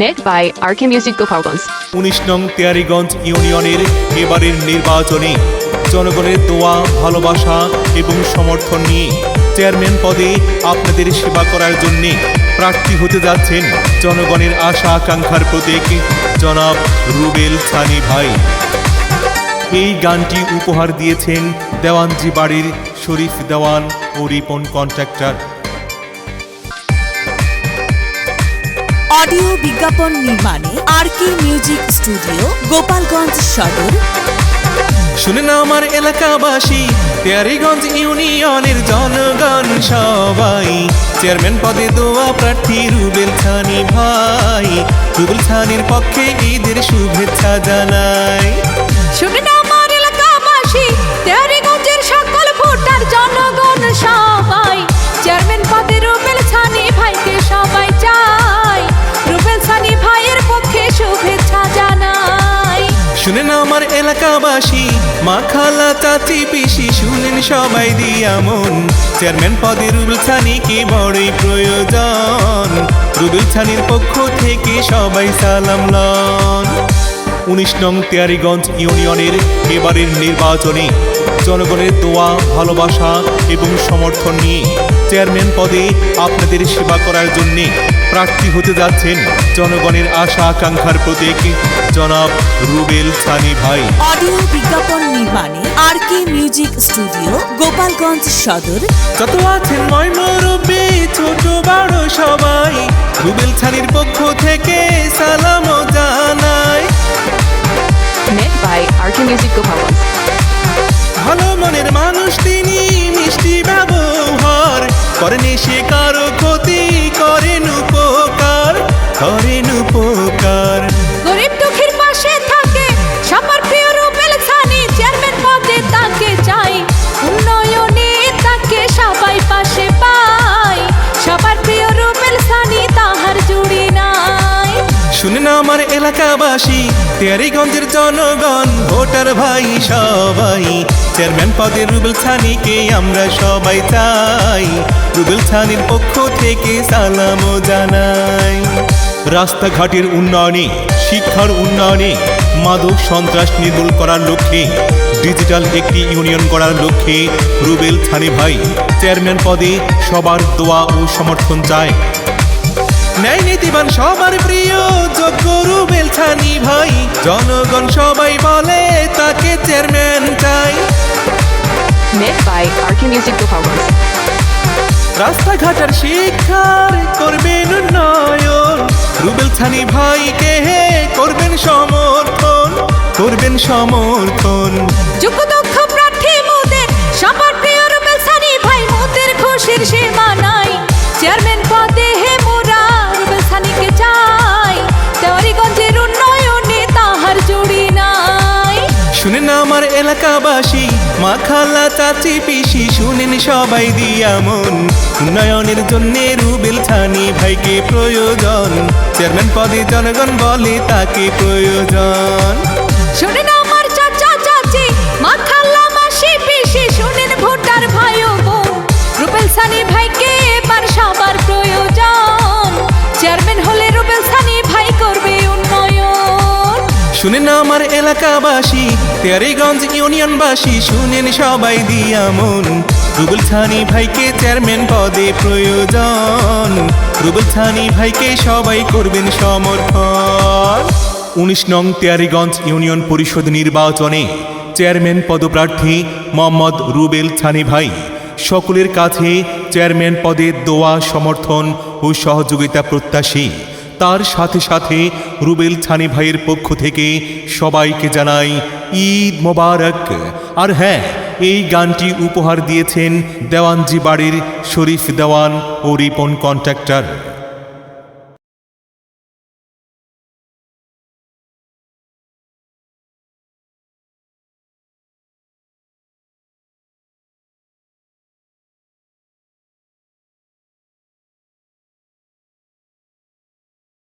Made by RK Music Gopalgঞ্জ উনিশ নং তেয়ারিগঞ্জ ইউনিয়নের এবারের নির্বাচনে জনগণের দোয়া, ভালোবাসা এবং সমর্থন নিয়ে চেয়ারম্যান পদে আপনাদের সেবা করার জন্যে প্রার্থী হতে যাচ্ছেন জনগণের আশা আকাঙ্ক্ষার প্রতীক জনাব রুবেল সানি ভাই। এই গানটি উপহার দিয়েছেন দেওয়ানজি বাড়ির শরীফ দেওয়ান ও রিপন কন্ট্রাক্টর। অডিও বিজ্ঞাপন নির্মাণে R K music studio Gopalganj Sadar. শুনে না আমার এলাকাবাসী তেয়ারিগঞ্জ ইউনিয়নের জনগণ সবাই। চেয়ারম্যান পদে দোয়া প্রার্থী রুবেল ছানি ভাই। রুবেল ছানির পক্ষে ঈদের শুভেচ্ছা জানাই। শুনুন আমার এলাকাবাসী তেয়ারিগঞ্জের সকল ভোটার জানাই শুনে না আমার এলাকাবাসী, মা খালা, চাচি, পিসি, শুনেন সবাই দিয়া মন। চেয়ারম্যান পদে রুবেল ছানিকে বড়ই প্রয়োজন। রুবুল ছানির পক্ষ থেকে সবাই সালাম লন। উনিশ নং তেয়ারিগঞ্জ ইউনিয়নের এবারের নির্বাচনে জনগণের দোয়া ভালোবাসা এবং সমর্থন নিয়ে চেয়ারম্যান পদে আপনাদের সেবা করার জন্যে প্রার্থী হতে যাচ্ছেন জনগণের আশা আকাঙ্ক্ষার প্রতীক জনাব রুবেল ছানি ভাই। অডিও বিজ্ঞাপন নির্মাণে R K music studio Gopalganj Sadar. যত আছেন ময় ছোট বড় সবাই। রুবেল ছানির পক্ষ থেকে সালাম জানাই। করেন সে কারও ক্ষতি করেন উপকার করেন নাই শুনেন আমার এলাকাবাসী, তেয়ারিগঞ্জের জনগণ, ভোটার ভাই সবাই। চেয়ারম্যান পদে রুবেল ছানিকে আমরা সবাই চাই। রুবেল ছানির পক্ষ থেকে সালামও জানাই। রাস্তাঘাটের উন্নয়নে, শিক্ষার উন্নয়নে, মাদক সন্ত্রাস নির্মূল করার লক্ষ্যে, ডিজিটাল একটি ইউনিয়ন করার লক্ষ্যে রুবেল ছানি ভাই, চেয়ারম্যান পদে সবার দোয়া ও সমর্থন চায়। ন্যায় নীতিবান সবার প্রিয় যোগ্য রুবেল ছানি ভাই। জনগণ সবাই বলে তাকে চেয়ারম্যান চাই। By RK Music Gopalgঞ্জ রাস্তাঘাটের শিক্ষার করবেন উন্নয়ন। রুবেল ছানি ভাইকে হে করবেন সমর্থন করবেন সমর্থন। এলাকাবাসী মা খালা চাচি পিসি শুনেন সবাই দিয়া মন। উন্নয়নের জন্য রুবেল ছানি ভাইকে প্রয়োজন। চেয়ারম্যান পদে জনগণ বলে তাকে প্রয়োজন। শুনেন আমার এলাকাবাসী, তেয়ারিগঞ্জ ইউনিয়নবাসী শুনেন সবাই দিয়া মন। রুবেল ছানি ভাইকে চেয়ারম্যান পদে প্রয়োজন। রুবুল ছানি ভাইকে সবাই করবেন সমর্থন। উনিশ নং তেয়ারিগঞ্জ ইউনিয়ন পরিষদ নির্বাচনে চেয়ারম্যান পদপ্রার্থী মোহাম্মদ রুবেল ছানি ভাই, সকলের কাছে চেয়ারম্যান পদে দোয়া, সমর্থন ও সহযোগিতা প্রত্যাশী। তার সাথে সাথে রুবেল ছানি ভাইয়ের পক্ষ থেকে সবাইকে জানাই ঈদ মোবারক। আর হ্যাঁ এই গানটি উপহার দিয়েছেন দেওয়ানজি বাড়ির শরীফ দেওয়ান ও রিপন কন্ট্রাক্টর।